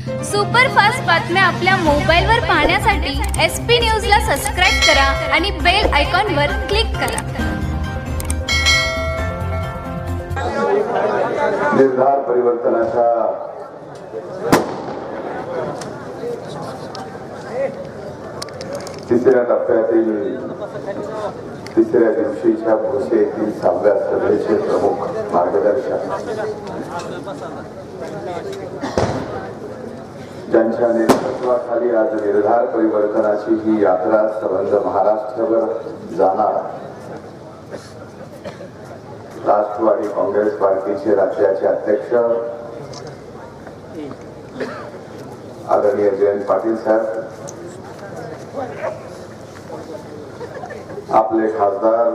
Superfast बातम्या आपल्या मोबाईलवर पाहण्यासाठी एस पी न्यूजला सबस्क्राईब करा आणि बेल आयकॉनवर क्लिक करा. निर्धार परिवर्तनाच्या तिसऱ्या टप्प्यातील तिसऱ्या दिवशीच्या भोसे येथील सहाव्या सभेचे प्रमुख मार्गदर्शक. ज्यांच्या नेतृत्वाखाली आज निर्धार परिवर्तनाची ही यात्रा संबंध महाराष्ट्रभर जाणार. राष्ट्रवादी काँग्रेस पार्टीचे राज्याचे अध्यक्ष आदरणीय जयंत पाटील साहेब आपले खासदार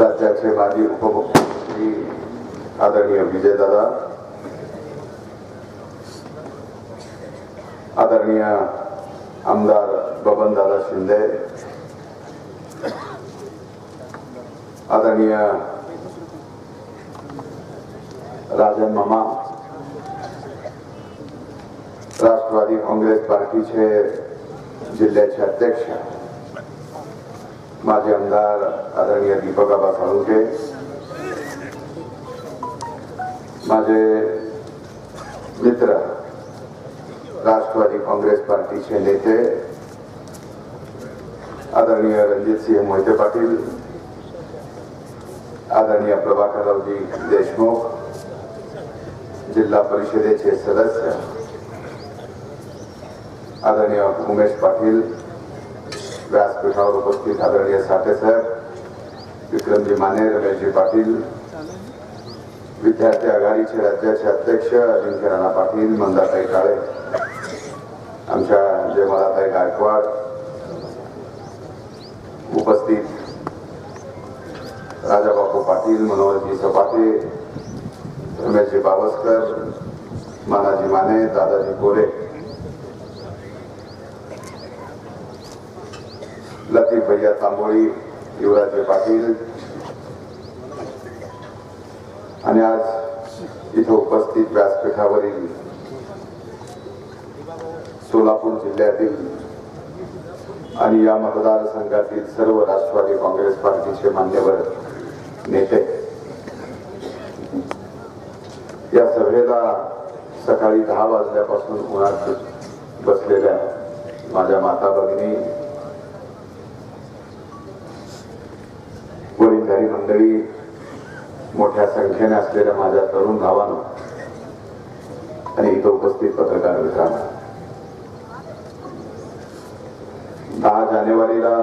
राज्याचे माजी उपमुख्यमंत्री आदरणीय विजयदादा आदरणीय आमदार बबनदादा शिंदे आदरणीय राजन मामा राष्ट्रवादी काँग्रेस पार्टीचे जिल्ह्याचे अध्यक्ष माजी आमदार आदरणीय दीपक दीपकाबा साळुंके माझे मित्र राष्ट्रवादी काँग्रेस पार्टीचे नेते आदरणीय रणजितसिंह मोहिते पाटील आदरणीय प्रभाकररावजी देशमुख जिल्हा परिषदेचे सदस्य आदरणीय उमेश पाटील व्यासपीठावर उपस्थित आदरणीय साठेसाहेब विक्रमजी माने रमेशजी पाटील विद्यार्थी आघाडीचे राज्याचे अध्यक्ष अजिंक्य राणा पाटील मंदाताई काळे. आमच्या जयमालाताई गायकवाड उपस्थित राजाबापू पाटील मनोहरजी सपाटे रमेशजी बावस्कर मानाजी माने दादाजी कोरे लतीफ भैया तांबोळी युवराजजी पाटील आणि आज इथं उपस्थित व्यासपीठावरील सोलापूर जिल्ह्यातील आणि या मतदारसंघातील सर्व राष्ट्रवादी काँग्रेस पार्टीचे मान्यवर नेते. या सभेला सकाळी दहा वाजल्यापासून उन्हात बसलेल्या माझ्या माता भगिनी वडीलधारी मंडळी मोठ्या संख्येने असलेल्या माझ्या तरुण भावानं आणि इथं उपस्थित पत्रकार मित्रांना. दहा जानेवारीला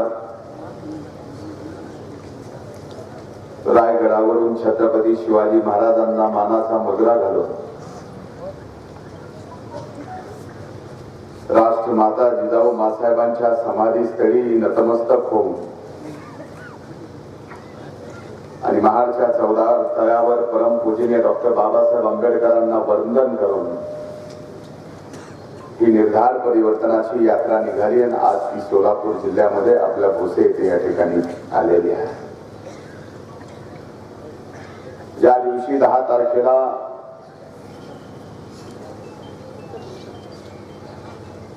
रायगडावरून छत्रपती शिवाजी महाराजांना मानाचा मगरा घालून राष्ट्रमाता जिजाऊ मासाहेबांच्या समाधीस्थळी नतमस्तक होऊन आणि महाडच्या चौदा तळ्यावर परमपूजनीय डॉक्टर बाबासाहेब आंबेडकरांना वंदन करून ही निर्धार परिवर्तनाची यात्रा निघाली आणि आज ती सोलापूर जिल्ह्यामध्ये आपल्या भोसे येथे या ठिकाणी आलेली आहे. ज्या दिवशी दहा तारखेला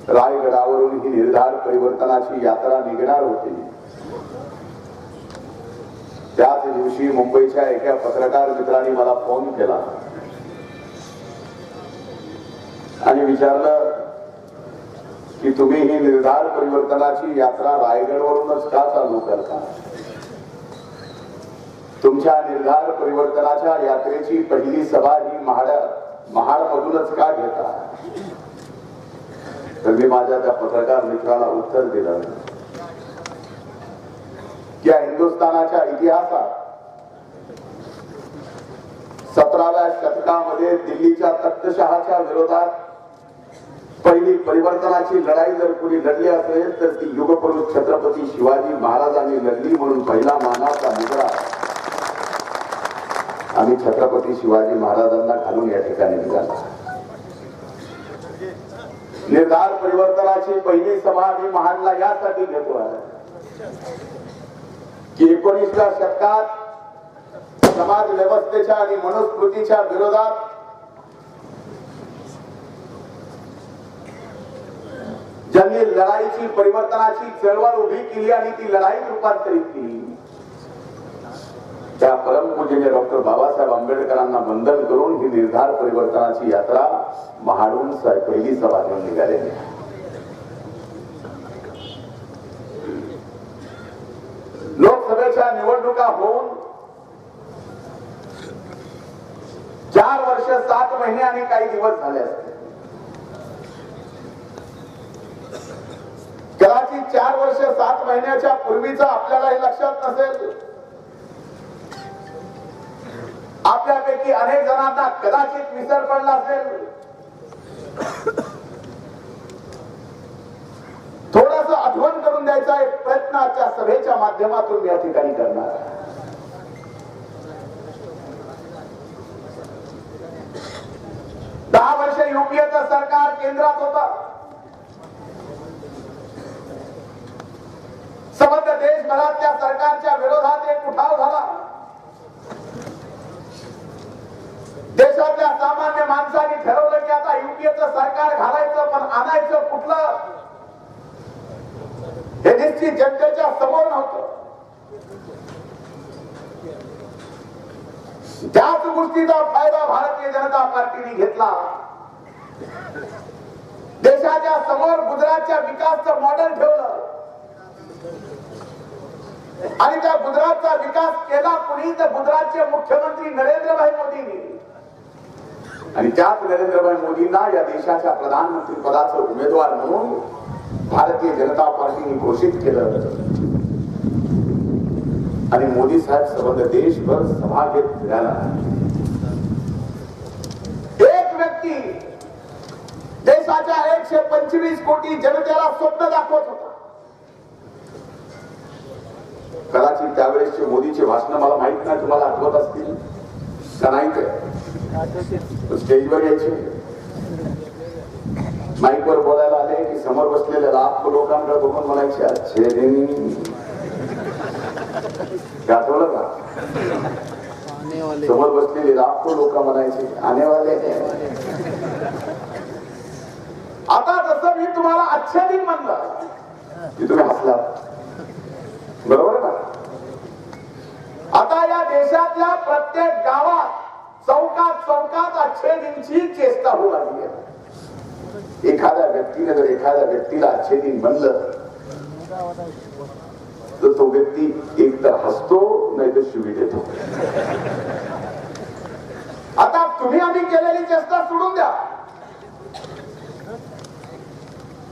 रायगडावरून ही निर्धार परिवर्तनाची यात्रा निघणार होती त्याच दिवशी मुंबईच्या एका पत्रकार मित्राने मला फोन केला आणि विचारलं की तुम्ही ही निर्धार परिवर्तनाची यात्रा रायगडवरूनच का चालू करता? तुमच्या निर्धार परिवर्तनाच्या यात्रेची पहिली सभा ही महाड मधूनच का घेता? तर मी माझ्या त्या पत्रकार मित्राला उत्तर दिलं. या हिंदुस्थानाच्या इतिहासात सतराव्या शतकामध्ये दिल्लीच्या तख्तशहाच्या विरोधात पहिली परिवर्तनाची लढाई जर कुणी लढली असेल तर ती युगपुरुष छत्रपती शिवाजी महाराजांनी लढली म्हणून पहिला मानाचा मुद्रा आम्ही छत्रपती शिवाजी महाराजांना घालून या ठिकाणी निघाला. निर्धार परिवर्तनाची पहिली सभा मी महाडला यासाठी घेतो आहे. की एकोणीसव्या शतकात समाज व्यवस्थेच्या आणि मनुस्मृतीच्या विरोधात त्यांनी लढाईची परिवर्तनाची चळवळ उभी केली आणि ती लढाईत रूपांतरित केली. त्या परमपूजनीय डॉक्टर बाबासाहेब आंबेडकरांना वंदन करून ही निर्धार परिवर्तनाची यात्रा महाडून पहिली सभा घेऊन निघालेली लोकसभेच्या निवडणुका होऊन चार वर्ष सात महिने आणि काही दिवस झाले असते की चार वर्ष सात महिन्याच्या पूर्वीचा आपल्याला हे लक्षात नसेल. आपल्यापैकी अनेक जणांना कदाचित विसर पडला असेल. थोडस आठवण करून द्यायचा एक प्रयत्न आजच्या सभेच्या माध्यमातून या ठिकाणी करणार दहा वर्ष युपीएचं सरकार केंद्रात होतं. समग्र देशभरात त्या सरकारच्या विरोधात एक उठाव झाला. देशातल्या सामान्य माणसांनी ठरवलं की आता युपीएचं सरकार घालायचं पण आणायचं कुठलं? हे निश्चित जनतेच्या समोर नव्हतं. त्याच गोष्टीचा फायदा भारतीय जनता पार्टीने घेतला. देशाच्या समोर गुजरातच्या विकासचं मॉडेल ठेवलं. आणि त्या गुजरातचा विकास केला कुणी तर गुजरातचे मुख्यमंत्री नरेंद्रभाई मोदींनी. आणि त्याच नरेंद्रभाई मोदींना या देशाच्या प्रधानमंत्री पदाचे उमेदवार म्हणून भारतीय जनता पार्टीने घोषित केलं. आणि मोदी साहेब संबंध देशभर सभा घेत फिरायला एक व्यक्ती देशाच्या एकशे पंचवीस कोटी जनतेला स्वप्न दाखवत होता. कदाचित त्यावेळेसचे मोदीचे भाषण मला माहीत नाही तुम्हाला आठवत असतील? का नाही ते स्टेजवर यायचे. माईकवर बोलायला आले की समोर बसलेल्या लाख लोकांकडे बघून म्हणायचे अच्छे दिन आठवलं का? समोर बसलेले लाखो लोक म्हणायचे आणेवाले आता जसं मी तुम्हाला अच्छे दिन म्हणलं की तुम्ही हसला बरोबर ना? देशातल्या प्रत्येक गावात चौकात चौकात अच्छे दिनची चेष्टा होऊ लागली आहे. एखाद्या व्यक्तीने जर एखाद्या व्यक्तीला अच्छे दिन म्हणलं तर तो व्यक्ती एक तर हसतो नाही तर शिवी देतो. आता तुम्ही आम्ही केलेली चेष्टा सोडून द्या.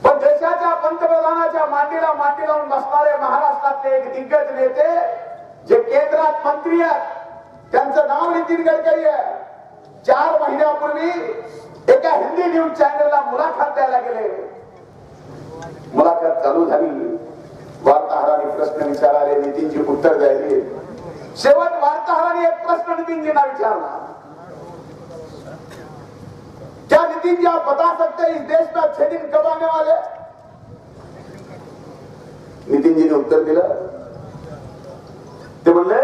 पण देशाच्या पंतप्रधानाच्या मांडीला मांडी लावून बसणारे महाराष्ट्रातले एक दिग्गज नेते जे केंद्रात मंत्री आहेत त्यांचं नाव नितीन गडकरी आहे. चार महिन्यापूर्वी एका हिंदी न्यूज चॅनलला मुलाखत द्यायला गेले. मुलाखत चालू झाली. वार्ताहरांनी प्रश्न विचाराले नितीनजी उत्तर द्यायले. शेवट वार्ताहरांनी एक प्रश्न नितीनजींना विचारला. क्या नितीन जी आप बता सकते इस देश में अच्छे दिन कब आने वाले नितिन जी ने उत्तर दिलं. ते बोलले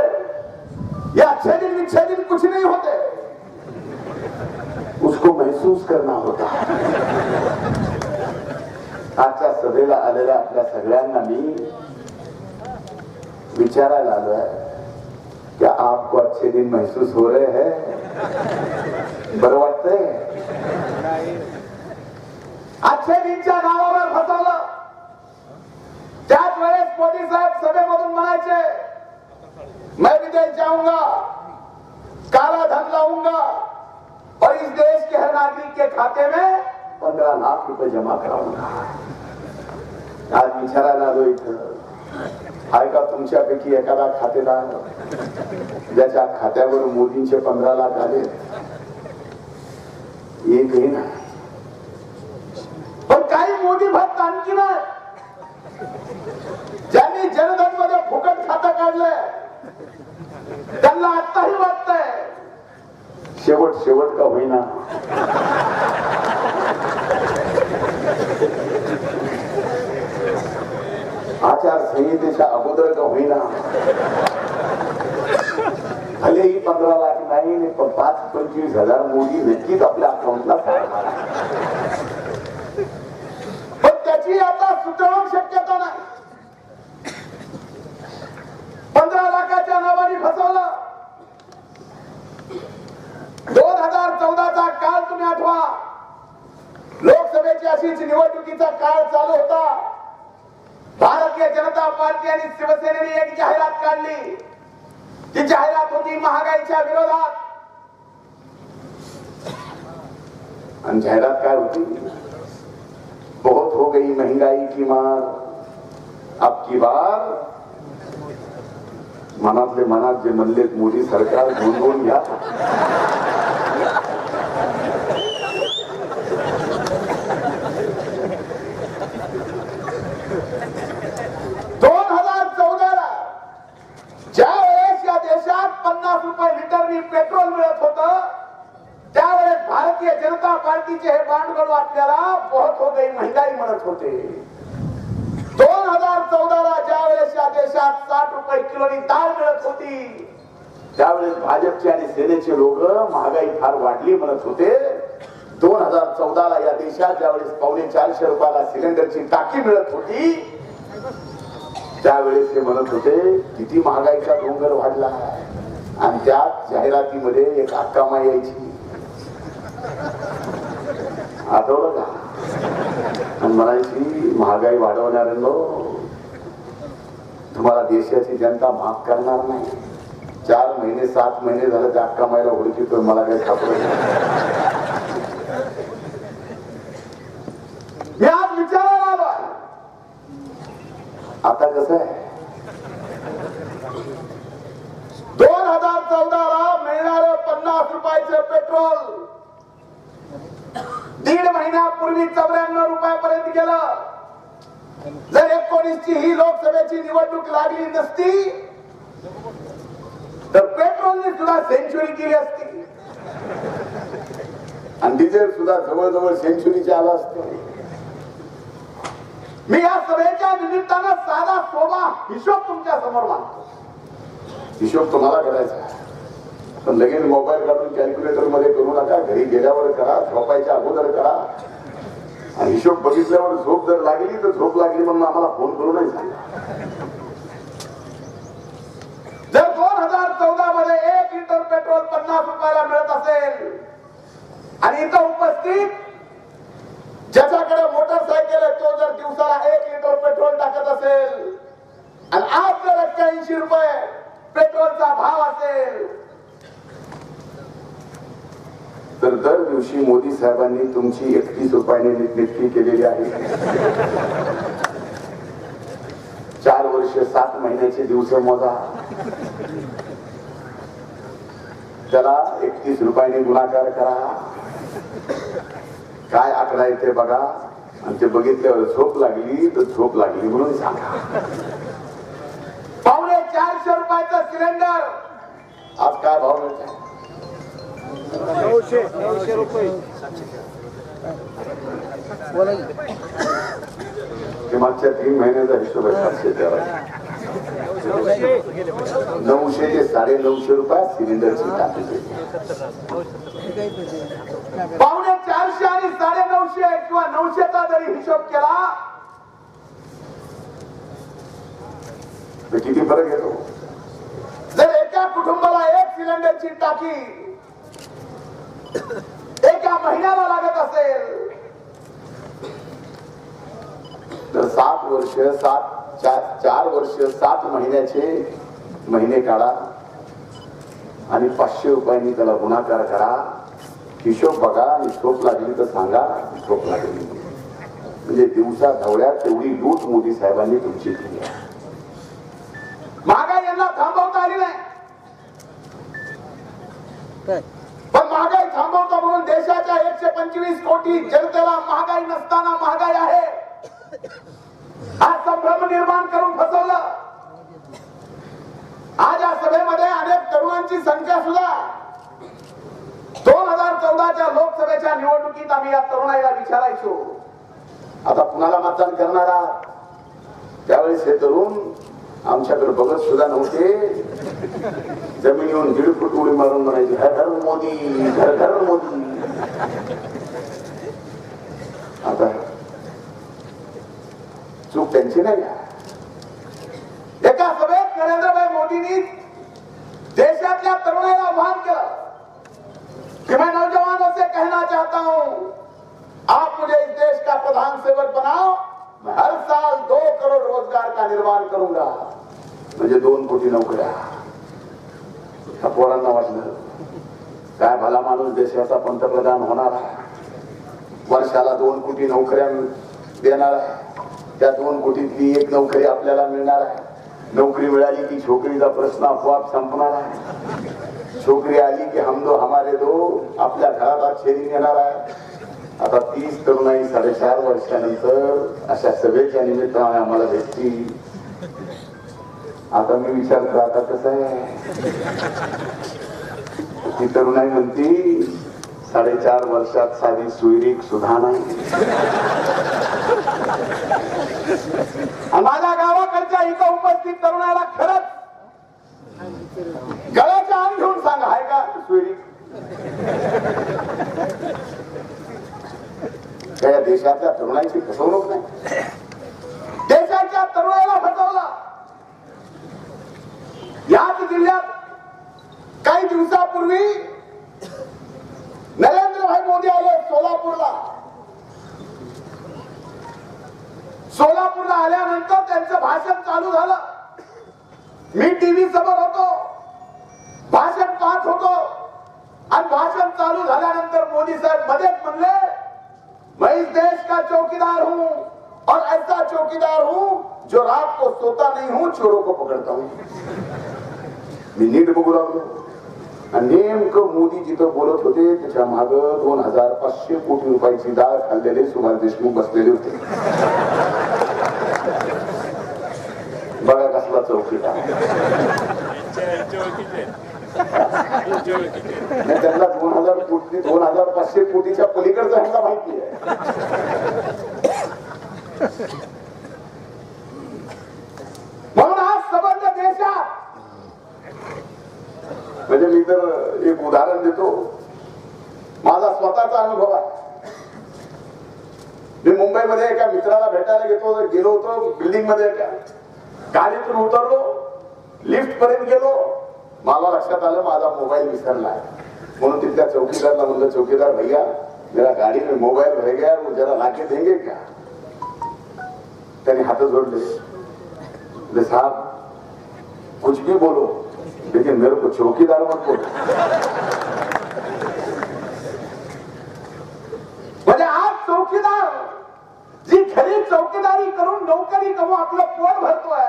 ये अच्छे दिन अच्छे दिन कुछ नहीं होते. उसको महसूस करना होता. आजच्या सभेला आलेल्या आपल्या सगळ्यांना मी विचारायला आलोय क्या आपको अच्छे दिन महसूस हो रहे हैं? बरं वाटतंय? अच्छे दिनच्या नावावर फसवलं. त्याच वेळेस मोदी साहेब सभेमधून म्हणायचे मैं विदेश जाऊँगा, काला धन लाऊँगा, और इस देश के हर नागरिक के खाते में पंद्रह लाख रुपए जमा कराऊँगा। आज विचारायला आलो इथं आहे का तुमच्यापैकी एखादा खातेदार। ज्याच्या खात्यावर मोदींचे पंधरा लाख आले एकही नाही पण काही मोदी भक्त आणखी नाही ज्यांनी जनधन मध्ये फुकट खातं काढलंय त्यांना आताही वाटतंय. शेवट शेवट का होईना. आचारसंहितेच्या अगोदर का होईना. भलेही पंधरा लाख नाही पण पाच पंचवीस हजार मोदी नक्कीच आपल्या अकाउंटला जाहिरात महागाई विरोधात. आणि जाहिरात काय होती? बहुत हो गई महँगाई की मार. अब की बार? मनातले मनात जे म्हणलेत मोदी सरकार गुणगुण घ्या. पन्नास रुपये लिटरनी पेट्रोल मिळत होत. त्यावेळेस भारतीय जनता पार्टीचे हे बांडगड आपल्याला बहुत हो गई म्हणत होते. दोन हजार चौदाला ज्या वेळेस या देशात साठ रुपये किलोनी डाळ मिळत होती त्यावेळेस भाजपचे आणि सेनेचे लोक महागाई फार वाढली म्हणत होते. दोन हजार चौदाला या देशात ज्यावेळेस पावणे चारशे रुपयाला सिलेंडरची टाकी मिळत होती त्यावेळेस ते म्हणत होते किती महागाईचा डोंगर वाढला. आहे आणि त्यात जाहिरातीमध्ये एक अक्कामा यायची. आठवलं का? आणि म्हणायची महागाई वाढवणाऱ्यांनो तुम्हाला देशाची जनता माफ करणार नाही. चार महिने सात महिने झालं त्या अक्कामाईला तर मला काही सापडत विचारायला आता कसं आहे दोन हजार चौदाला मिळणार पन्नास रुपयाचे पेट्रोल. दीड महिन्यापूर्वी चौऱ्याण्णव रुपयापर्यंत गेलं. जर एकोणीस ची ही लोकसभेची निवडणूक लागली नसती तर पेट्रोलने सुद्धा सेंचुरी केली असती. आणि डिझेल सुद्धा जवळजवळ सेंचुरीचे आला असतो. मी या सभेच्या निमित्तानं साधा सोबा हिशोब तुमच्यासमोर मांडतो. हिशोब तुम्हाला करायचा आहे. पण लगेच मोबाईल काढून कॅल्क्युलेटरमध्ये करू नका घरी गेल्यावर करा झोपायच्या अगोदर करा आणि हिशोब बघितल्यावर झोप जर लागली तर झोप लागली म्हणून आम्हाला फोन करू नाही सांगा जर दोन हजार चौदा मध्ये एक लिटर पेट्रोल पन्नास रुपयाला मिळत असेल आणि इथं उपस्थित ज्याच्याकडे मोटरसायकल आहे तो जर दिवसाला एक लिटर पेट्रोल टाकत असेल आणि आज जर एक्क्याऐंशी रुपये पेट्रोलचा भाव असेल. तर दर दिवशी मोदी साहेबांनी तुमची एकतीस रुपयाने नीटनेटकी केलेली आहे. चार वर्ष सात महिन्याचे दिवस मोजा. त्याला एकतीस रुपयाने गुणाकार करा. काय आकडा आहे ते बघा. आणि ते बघितल्यावर झोप लागली तर झोप लागली म्हणून सांगा. सिलेंडर. आज काय भाव नऊशे नऊशे रुपये. मागच्या तीन महिन्याचा हिशोब आहे सातशे तेरा. नऊशे. ते साडे नऊशे रुपये सिलेंडरची टाकी पावणे चारशे आणि साडे नऊशे किंवा नऊशेचा जरी हिशोब केला तर किती फरक येतो? एक सिलेंडरची टाकी एका महिन्याला लागत असेल. तर सात वर्ष सात चार चार वर्ष सात महिन्याचे महिने काढा. आणि पाचशे रुपयांनी त्याला गुणाकार करा. हिशोब बघा आणि झोप लागली तर सांगा झोप लागली. म्हणजे दिवसा ढवळ्यात तेवढी लूट मोदी साहेबांनी तुमची केली आहे महागाई यांना थांबवता आली नाही काय पण महागाई थांबवतो म्हणून देशाच्या एकशे पंचवीस कोटी जनतेला असताना महागाई आहे. हा संभ्रम निर्माण करून फसवलं. आज या सभेमध्ये अनेक तरुणांची संख्या सुद्धा दोन हजार चौदाच्या लोकसभेच्या निवडणुकीत आम्ही या तरुणाईला विचारायचो. आता कुणाला मतदान करणार आहात? त्यावेळेस हे तरुण आमच्याकडे बघत सुद्धा नव्हते. जमिनीवरून दीड फूट उडी मारून म्हणायची हर हर मोदी हर हर मोदी. आता चूक त्यांची नाही एका सभेत नरेंद्रभाई मोदींनी देशातल्या तरुणाईला आव्हान केलं कि मैं नौजवानों से कहना चाहता हूं आप मुझे इस देश का प्रधान सेवक बनाओ मैं हर साल दो करोड़ रोजगार का निर्माण करूंगा मुझे दोन कोटी नोकऱ्या पोरांना वाटलं काय भला माणूस देशाचा पंतप्रधान होना आहे वर्षाला दोन कोटी नोकऱ्या देणार आहे. त्या दोन कोटीतली एक नोकरी आपल्याला मिळणार आहे. नोकरी मिळाली की छोकरीचा प्रश्न आपोआप संपणार आहे. छोकरी आली की हमदो हमारे दो आपल्या घरात आज शेरी येणार आहे. आता तीस तरुणाई साडेचार वर्षानंतर अशा सभेच्या निमित्ताने आम्हाला भेटतील. आता मी विचारतो आता कसं आहे? ती तरुणाई म्हणती साडेचार वर्षात साधी सुईरीक सुद्धा नाही. माझ्या गावाकडच्या इथं उपस्थित तरुणाला खरंच गळ्याच्या आण घेऊन सांगा आहे का सुईरीक? त्या या देशातल्या तरुणाईची फसवणूक नाही. देशाच्या तरुणाला फसवला. याच जिल्ह्यात काही दिवसापूर्वी नरेंद्रभाई मोदी आले सोलापूरला. सोलापूरला आल्यानंतर त्यांचं भाषण चालू झालं. मी टीव्ही समोर होतो. भाषण पाहत होतो. आणि भाषण चालू झाल्यानंतर मोदी साहेब मध्येच म्हणले मैं इस देश का चौकीदार हूं? और ऐसा चौकीदार हूं जो रात को सोता नहीं हूं चोरों को पकड़ता हूं. मी नीट बघू लागलो. नेमकं मोदी जिथं बोलत होते त्याच्या माग दोन हजार पाचशे कोटी रुपयाची डाळ खाल्लेले सुभाष देशमुख बसलेले होते. बघा कसला चौकीदार त्यांना दोन हजार कोटी दोन हजार पाचशे कोटीच्या पलीकडचं ह्यांना माहिती आहे म्हणून आज संबंध देशात म्हणजे मी तर एक उदाहरण देतो. माझा स्वतःचा अनुभव आहे. मी मुंबईमध्ये एका मित्राला भेटायला गेलो गेलो होतो बिल्डिंगमध्ये एका गाडीतून उतरलो लिफ्ट पर्यंत गेलो. मला लक्षात आलं माझा मोबाईल विसरला म्हणून तिथल्या चौकीदारला म्हणलं चौकीदार भैया मेरा गाडी में मोबाईल रह गया वो जरा लाके देंगे क्या त्याने हात जोड़ले. बोले, साहब कुछ भी बोलो लेकिन मेरे को चौकीदार मत बोलो म्हणजे आज चौकीदार जी खरी चौकीदारी करून नोकरी कमवून आपलं पोट भरतोय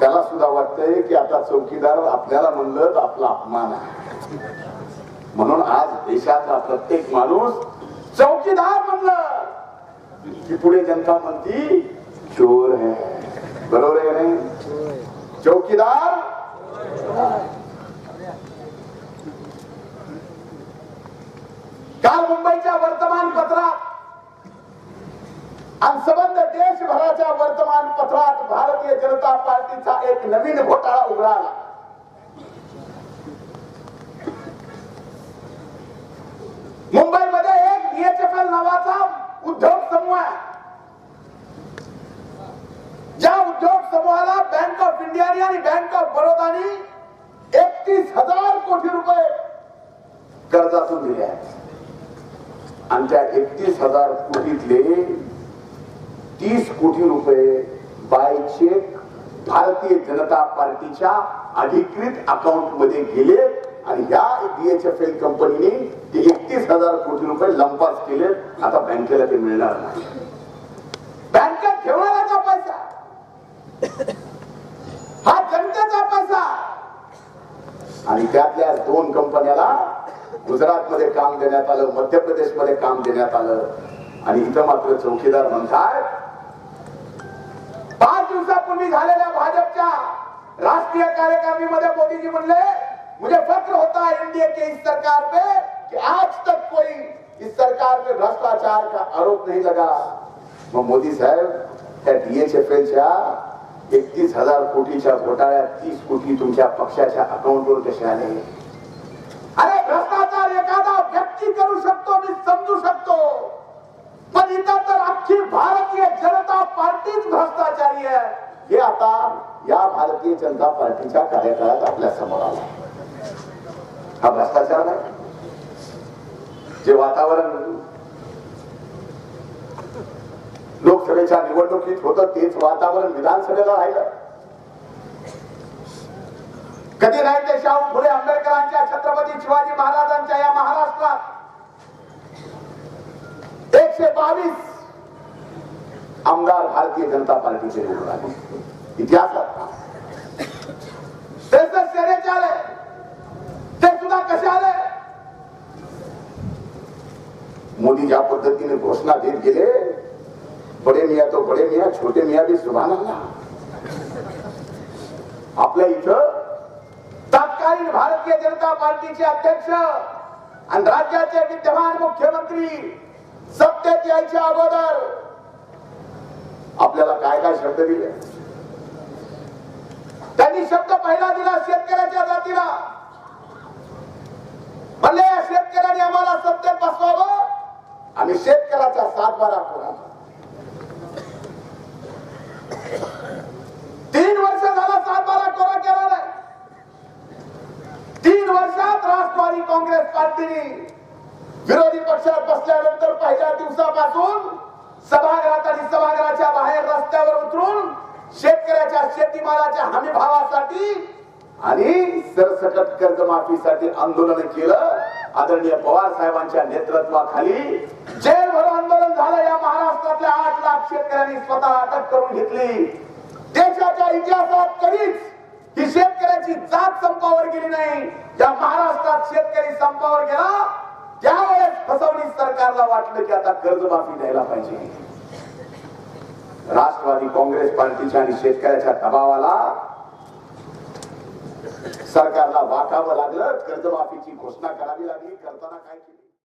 त्याला सुद्धा वाटतंय की आता चौकीदार आपल्याला म्हणलं तर आपला अपमान आहे म्हणून आज देशातला प्रत्येक माणूस चौकीदार म्हणलं की पुढे जनता म्हणती चोर है बरोबर आहे नाही चौकीदार काल मुंबईच्या वर्तमानपत्रात आणि संबंध देशभराच्या वर्तमानपत्रात भारतीय जनता पार्टीचा एक नवीन घोटाळा उघडाला मुंबईमध्ये एक डीएचएफएल नावाचा उद्योग समूह आहे. ज्या उद्योग समूहाला बँक ऑफ इंडियाने आणि बँक ऑफ बडोदानी एकतीस हजार कोटी रुपये कर्जातून दिले आहेत. आणि त्या एकतीस हजार कोटीतले तीस कोटी रुपये बाय चेक भारतीय जनता पार्टीच्या अधिकृत अकाउंटमध्ये गेले आणि या डीएचएफएल कंपनीने ते एकतीस हजार कोटी रुपये लंपास केले आता बँकेला ते मिळणार नाही. त्यातल्या दोन कंपन्याला गुजरात मध्ये काम देण्यात आलं मध्य प्रदेशमध्ये काम देण्यात आलं. आणि इथं मात्र चौकीदार म्हणतात पाच दिवसापूर्वी झालेल्या भाजपच्या राष्ट्रीय कार्यकारिणीमध्ये मोदीजी म्हणले मुझे फक्र होता एनडीए के इस सरकार पे कि आज तक कोई इस सरकार पे भ्रष्टाचार का आरोप नहीं लगा. मग मोदी साहेब त्या डीएचएफएलच्या एकतीस हजार कोटीच्या घोटाळ्यात तीस कोटी तुमच्या पक्षाच्या अकाउंटवर कसे आले? अरे भ्रष्टाचार एखादा व्यक्ती करू शकतो मी समजू शकतो. पण इथं तर अख्खी भारतीय जनता पार्टीच भ्रष्टाचारी आहे. हे आता या भारतीय जनता पार्टीच्या कार्यकाळात आपल्यासमोर आला. हा भ्रष्टाचार नाही. जे वातावरण लोकसभेच्या निवडणुकीत होतं तेच वातावरण विधानसभेला राहिलं. कधी नाही ते शाहू फुले आंबेडकरांच्या छत्रपती शिवाजी महाराजांच्या या महाराष्ट्रात? एकशे बावीस आमदार भारतीय जनता पार्टीचे निवडून आले इतिहासात ते तर सेनेचे आले. ते सुद्धा कसे आले? मोदी ज्या पद्धतीने घोषणा देत गेले बडे मिया तो बडे मिया छोटे मिया बी सुभान आपल्या इथं तत्कालीन भारतीय जनता पार्टीचे अध्यक्ष आणि राज्याचे विद्यमान मुख्यमंत्री सत्तेत यायच्या अगोदर आपल्याला काय काय शब्द दिले? त्यांनी शब्द पहिला दिला शेतकऱ्याच्या जातीला. म्हणले या शेतकऱ्याने आम्हाला सत्तेत बसवावं आणि शेतकऱ्याचा सातबारा पुरा तीन वर्ष झाला सातबारा कोरा केला नाही. तीन वर्षात राष्ट्रवादी काँग्रेस पार्टीने विरोधी पक्षात बसल्यानंतर पहिल्या दिवसापासून सभागृहात आणि सभागृहाच्या बाहेर रस्त्यावर उतरून शेतकऱ्याच्या शेतीमालाच्या हमी भावासाठी आणि सरसकट कर्जमाफीसाठी आंदोलन केलं. आदरणीय पवार साहेबांच्या नेतृत्वाखाली जेलभर आंदोलन झालं. या महाराष्ट्रातल्या आठ लाख शेतकऱ्यांनी स्वतः अटक करून घेतली. देशाच्या इतिहासात कधीच ही शेतकऱ्याची जात संपावर गेली नाही. या महाराष्ट्रात शेतकरी संपावर गेला त्यावेळेस फसवणी सरकारला वाटलं की आता कर्जमाफी द्यायला पाहिजे. राष्ट्रवादी काँग्रेस पार्टीच्या आणि शेतकऱ्याच्या दबावाला सरकारला वाटावं लागलं कर्जमाफीची घोषणा करावी लागली करताना काय केली?